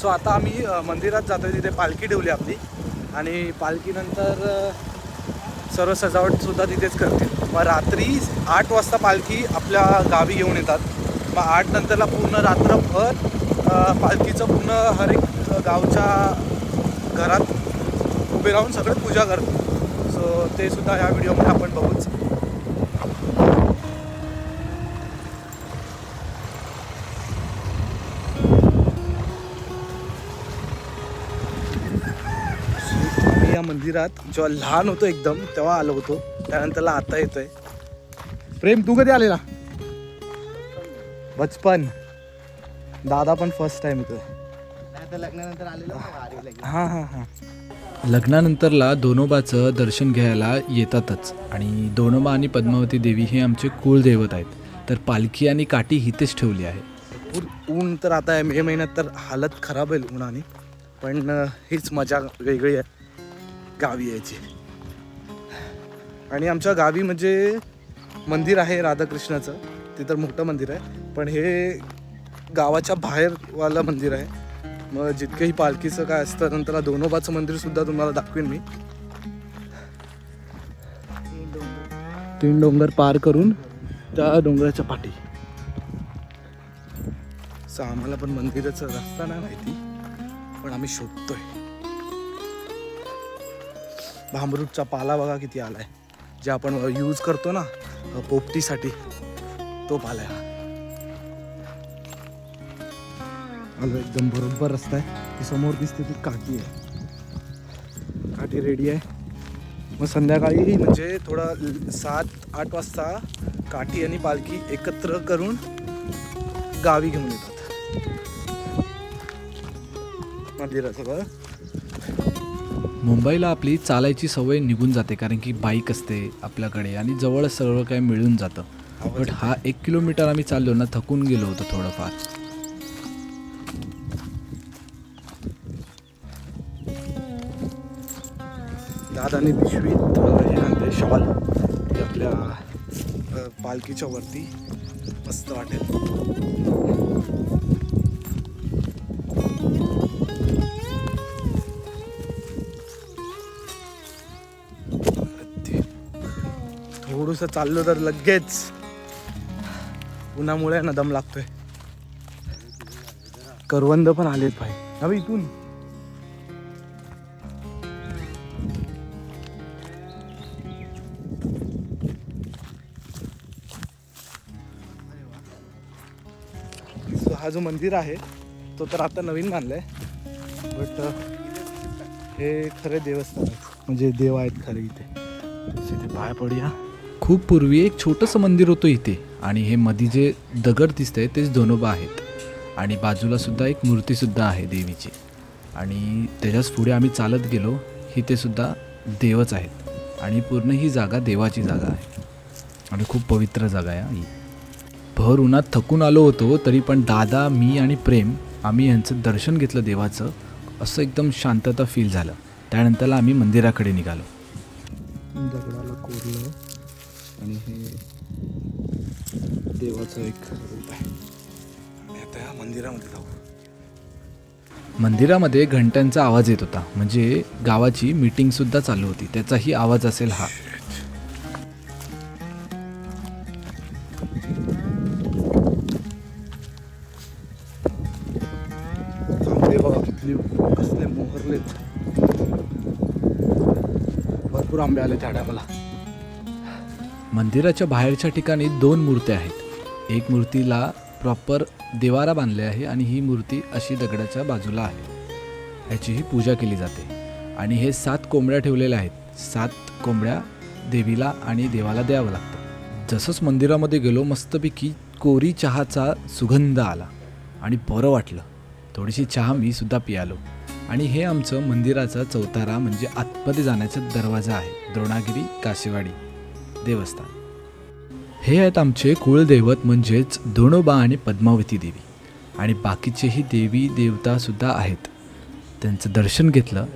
So आता आम्ही मंदिरात जातोय तिथे पालखी ठेवली आपली. आणि पालखीनंतर सर्व सजावटसुद्धा तिथेच करतील. मग रात्री आठ वाजता पालखी आपल्या गावी घेऊन येतात. मग आठ नंतरला पूर्ण रात्रभर पालखीचं पूर्ण हर एक गावच्या घरात उभे राहून सगळं पूजा करतात. सो ते सुद्धा या व्हिडिओमध्ये आपण बघूच. मंदिरात जेव्हा लहान होतो एकदम तेव्हा आलो होतो. त्यानंतरला आता येतोय. प्रेम तू कधी आलेला? बचपन. दादा पण फर्स्ट टाइम येतोय. लग्नानंतर आलेलो हां हां हां. लग्नानंतरला दोनोबाचं दर्शन घ्यायला येतातच. आणि दोनोबा आणि पद्मावती देवी हे आमचे कुलदैवत आहेत. तर पालखी आणि काठी इथेच ठेवली आहे. भरपूर ऊन तर आता मे महिन्यात तर हालत खराब आहे उन्हाने. पण हीच मजा वेगळी आहे. गावी यायची. आणि आमच्या गावी म्हणजे मंदिर आहे राधाकृष्णाचं. ते तर मोठं मंदिर आहे. पण हे गावाच्या बाहेरवालं मंदिर आहे. मग जितकंही पालखीचं काय असतं नंतर दोनोबाचं मंदिर सुद्धा तुम्हाला दाखवेन मी. तीन डोंगर पार करून त्या डोंगराच्या पाठी. आम्हाला पण मंदिराचा रस्ता नाही माहिती पण आम्ही शोधतोय. भांबरूटचा पाला बघा किती आलाय. जे आपण यूज करतो ना पोपटीसाठी तो पाला आहे आलो एकदम बरोबर रस्ता आहे. ती समोर दिसते ती काठी आहे. काठी रेडी आहे. मग संध्याकाळी म्हणजे थोडा सात आठ वाजता काठी आणि पालखी एकत्र करून गावी घेऊन येतात. मंदिराचं बघ. मुंबईला आपली चालायची सवय निघून जाते कारण की बाईक असते आपल्याकडे आणि जवळच सगळं काही मिळून जातं. बट हा एक किलोमीटर आम्ही चाललो ना थकून गेलो होतो थोडंफार. दादाने पिशवीत हे आणते शॉल. ती आपल्या पालखीच्या वरती मस्त वाटेल. थोडस चाललो तर लगेच उन्हामुळे ना दम लागतोय. करवंद पण आलेत भाई अबे इथून. हा जो मंदिर आहे तो तर आता नवीन बांधलाय. बट हे खरे देवस्थान आहेत म्हणजे देव आहेत खरे इथे. इथे पाय पडूया. खूप पूर्वी एक छोटंसं मंदिर होतं इथे. आणि हे मध्ये जे दगड दिसतंय तेच दोनोबा आहेत. आणि बाजूला सुद्धा एक मूर्तीसुद्धा आहे देवीची. आणि त्याच्याच पुढे आम्ही चालत गेलो इथे सुद्धा देवच आहेत. आणि पूर्ण ही जागा देवाची जागा आहे. आणि खूप पवित्र जागा आहे ही. भर उन्हात थकून आलो होतो तरी पण दादा मी आणि प्रेम आम्ही यांचं दर्शन घेतलं देवाचं. असं एकदम शांतता फील झालं. त्यानंतरला आम्ही मंदिराकडे निघालो. दगडाला कोरलं. आणि हे देवाचं एक रूप आहे. आणि आता या मंदिरामध्ये जाऊ. मंदिरामध्ये घंटांचा आवाज येत होता. म्हणजे गावाची मीटिंग सुद्धा चालू होती. त्याचाही आवाज असेल हा. कसले मोहरलेत. भरपूर आंबे आले त्या टायमाला मंदिराच्या बाहेरच्या ठिकाणी दोन मूर्त्या आहेत. एक मूर्तीला प्रॉपर देवारा बांधले आहे आणि ही मूर्ती अशी दगडाच्या बाजूला आहे. ह्याचीही पूजा केली जाते. आणि हे सात कोंबड्या ठेवलेल्या आहेत. सात कोंबड्या देवीला आणि देवाला द्यावं लागतं. जसंच मंदिरामध्ये गेलो मस्तपैकी कोरी चहाचा सुगंध आला आणि बरं वाटलं. थोडीशी चहा मी सुद्धा पियालो. आणि हे आमचं मंदिराचा चौतारा म्हणजे आतमध्ये जाण्याचा दरवाजा आहे. द्रोणागिरी काशीवाडी. देवस्थान. हे आहेत आमचे कुळदैवत म्हणजेच धोणोबा आणि पद्मावती देवी. आणि बाकीचेही देवी देवतासुद्धा आहेत. त्यांचं दर्शन घेतलं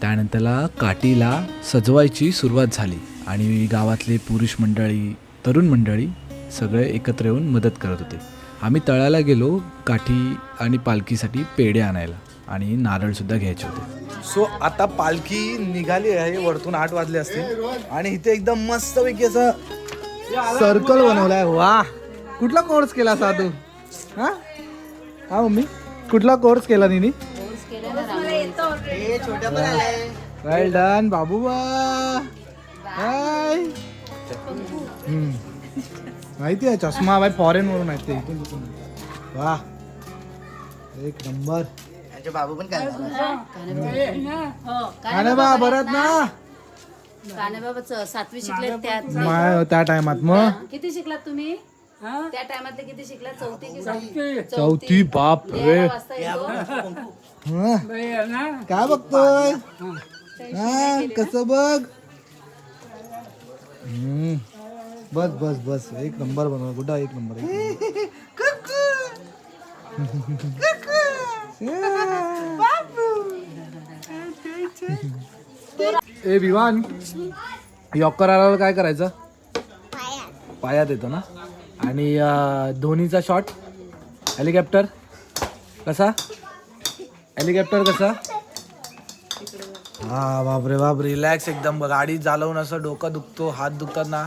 त्यानंतरला काठीला सजवायची सुरुवात झाली. आणि गावातले पुरुष मंडळी तरुण मंडळी सगळे एकत्र येऊन मदत करत होते. आम्ही तळाला गेलो काठी आणि पालखीसाठी पेढे आणायला. आणि नारळसुद्धा घ्यायचे होते. सो आता पालखी निघाली आहे वरतून आठ वाजले असतील. आणि इथे एकदम मस्तपैकी असं सर्कल बनवलाय. वा. कुठला कोर्स केला साधू हा? हा मम्मी? कुठला कोर्स केला निनी? वेल डन बाबू हाय माहिती आहे चष्मा बाय फॉरेन वरून आहेत ते. वा. एक नंबर यांचे बाबू पण काय अरे बा बरत ना? कान्हेबाबा सातवी शिकले त्यात. त्या टायमात मग? किती शिकलात तुम्ही? त्या टायमातले किती शिकलात? चौथी की? चौथी. बाप रे? काय बघतोय? हा. कसं बघ? हम्म. बस बस बस. एक नंबर बनव. कुठं एक नंबर एक नंबर. ए विवान यॉकर आल्यावर काय करायचं? पायात. येतो ना? आणि धोनीचा शॉट हेलिकॉप्टर. कसा? हेलिकॉप्टर कसा? हा बापरे बाप रिलॅक्स एकदम. गाडी चालवून असं डोकं दुखतो हात दुखतात ना.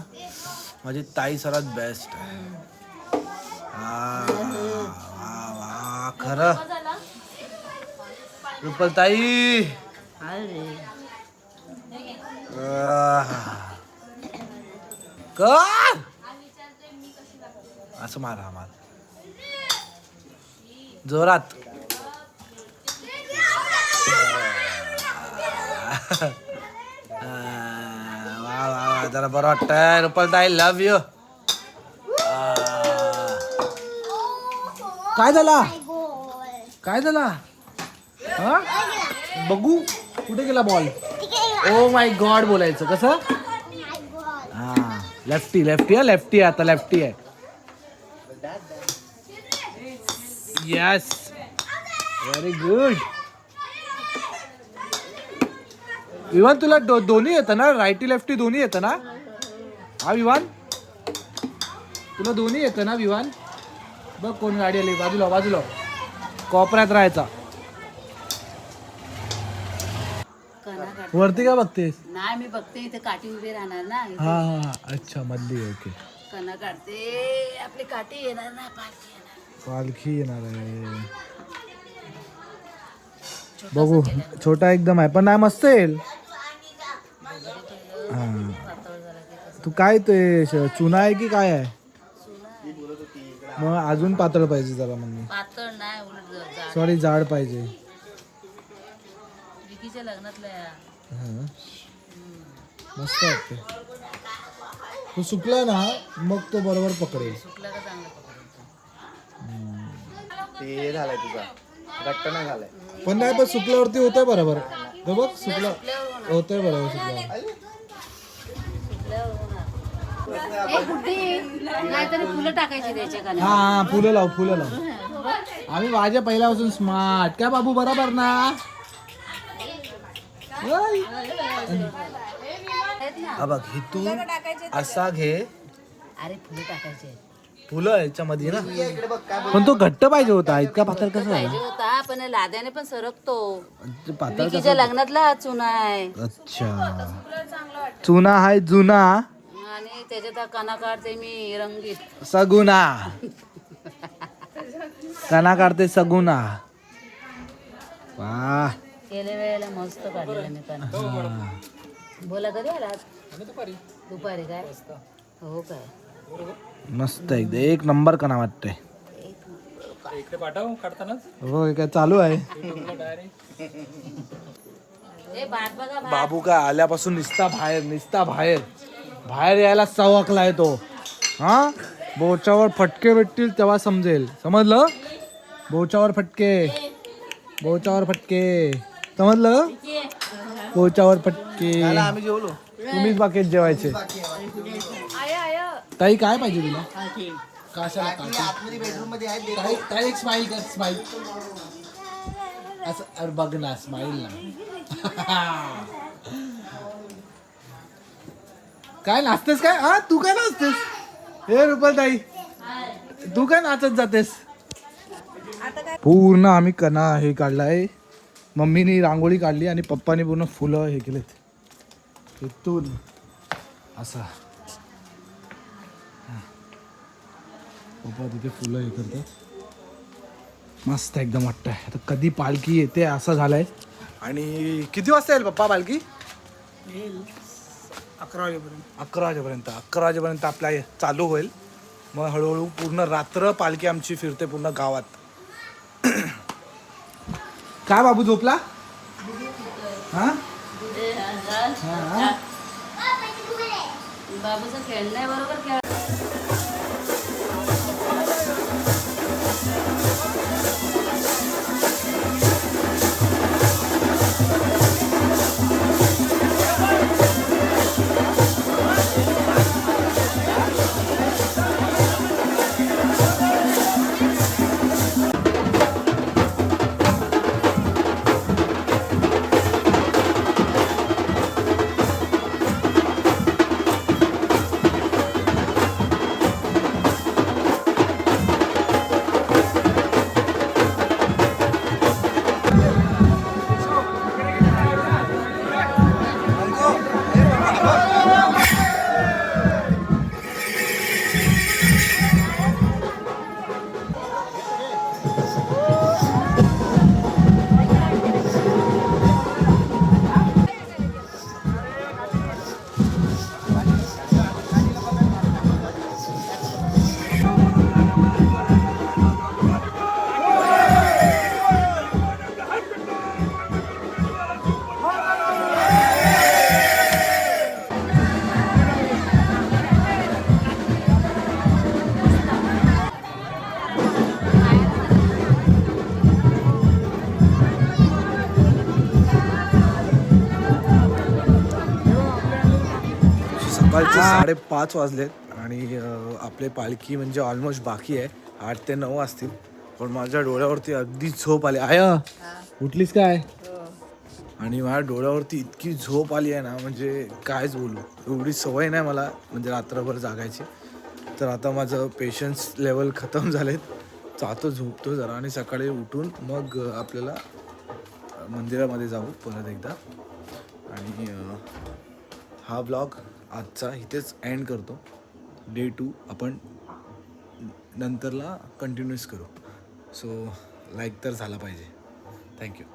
माझी ताई सर्वात बेस्ट खरं. रुपल ताई कर असं मारा मार. जोरात. वा वा वा जरा बरं वाटतंय. रुपल ताई लव यू काय झाला? काय झाला? हा? बघू. कुठे गेला बॉल ओ माय गॉड बोलायचं. कसं? हा. लेफ्टी लेफ्टी आहे लेफ्टी आहे आता लेफ्टी आहे. येस व्हेरी गुड विवान तुला दो, दोन्ही येतं ना? रायटी लेफ्टी दोन्ही येतं ना? हा विवान तुला दोन्ही येतं ना विवान बघ कोण गाडी आली. बाजूला बाजूला. कोपऱ्यात राहायचा कणा काढ वरती काय बघतेस? नाही मी बघते इथे काठी उभी राहणार ना इथे. हा हा अच्छा मधली ओके. कणा काढते. आपली काठी येणार ना पालखी येणार. पालखी येणार आहे. बघू छोटा एकदम आहे. पण नाही मस्त येईल. हा. तू काय ते श- चुना आहे की काय आहे? मग अजून पातळ पाहिजे जरा मग पातळ नाही उलट ज- जाड. सॉरी जाड पाहिजे. विकीच्या लग्नातल्या हा. मस्त वाटते तू. सुकला ना मग तो बरोबर पकडेल. सुकला का चांगला झालाय तुझा. घट्ट नाही झालाय. पण नाही पण सुकल्यावरती होतंय बरोबर. तो बघ सुकला. होतंय बरोबर नाहीतर फुलं टाकायची त्याच्या कणा हा हा फुलं लाव फुलं लाव. आम्ही माझ्या पहिल्यापासून स्मार्ट काय बाबू बरोबर ना. हा बघ इथून असा घे. अरे फुलं टाकायचे फुलं याच्यामध्ये ना. पण तो घट्ट पाहिजे होता इतका पातळ कसा पाहिजे झाला? होता पण लाद्याने पण सरकतो. ते पातळ विकीच्या लग्नातला हा चुना आहे. अच्छा. चुना हाय जुना. आणि त्याच्यात हा कणा काढते मी रंगीत. सगुना. कना काढते सगुना. वा गेल्या वेळेला मस्त काढलेला मी कणा बोला कधी आलात? दुपारी. दुपारी काय? हो काय मस्त एकदम एक नंबर कना वाटते हो हे काय चालू आहे? ए भात बघा भात. बाबू काय आल्यापासून निसता बाहेर निसता बाहेर. बाहेर यायला सवकलाय तो. हा? बोचावर फटके भेटतील तेव्हा समजेल. समजलं? बोचावर फटके. बोचावर फटके. समजलं? आम्ही जेवलो. तुम्हीच बाकीत जेवायचे. ताई काय पाहिजे तुला? कशाला. ताई ताई एक स्माइल कर स्माइल असं अरे बघ ना स्माइल ना. काय नाचतेस काय? हा तू काय नाचतेस? हे रुपल ताई तू काय नाचत जातेस? पूर्ण आम्ही कणा हे काढलाय. मम्मीनी रांगोळी काढली आणि पप्पानी पूर्ण फुलं हे केलेत. इथून असा. पप्पा तिथे फुलं हे करतात. मस्त एकदम वाटतंय आता कधी पालखी येते असं झालंय. आणि किती वाजता येईल पप्पा पालखी? अकरा वाजेपर्यंत. अकरा वाजेपर्यंत. अकरा वाजेपर्यंत आपल्या हे चालू होईल. मग हळूहळू पूर्ण रात्र पालखी आमची फिरते पूर्ण गावात. काय बाबू झोपला? हा? बाबूचं खेळणं बरोबर खेळ सकाळचे साडेपाच वाजलेत आणि आपले पालखी म्हणजे ऑलमोस्ट बाकी आहे. आठ ते नऊ असतील. पण माझ्या डोळ्यावरती अगदी झोप आली. आया उठलीस काय? आणि माझ्या डोळ्यावरती इतकी झोप आली आहे ना म्हणजे कायच बोलू. एवढी सवय नाही मला म्हणजे रात्रभर जागायची. तर आता माझं पेशन्स लेवल खतम झालेत. जातो झोपतो जरा आणि सकाळी उठून मग आपल्याला मंदिरामध्ये जाऊ परत एकदा. आणि हा ब्लॉग आजचा इथेच एंड करतो. डे टू आपण नंतरला कंटिन्यूस करू. सो लाईक तर झाला पाहिजे. थँक्यू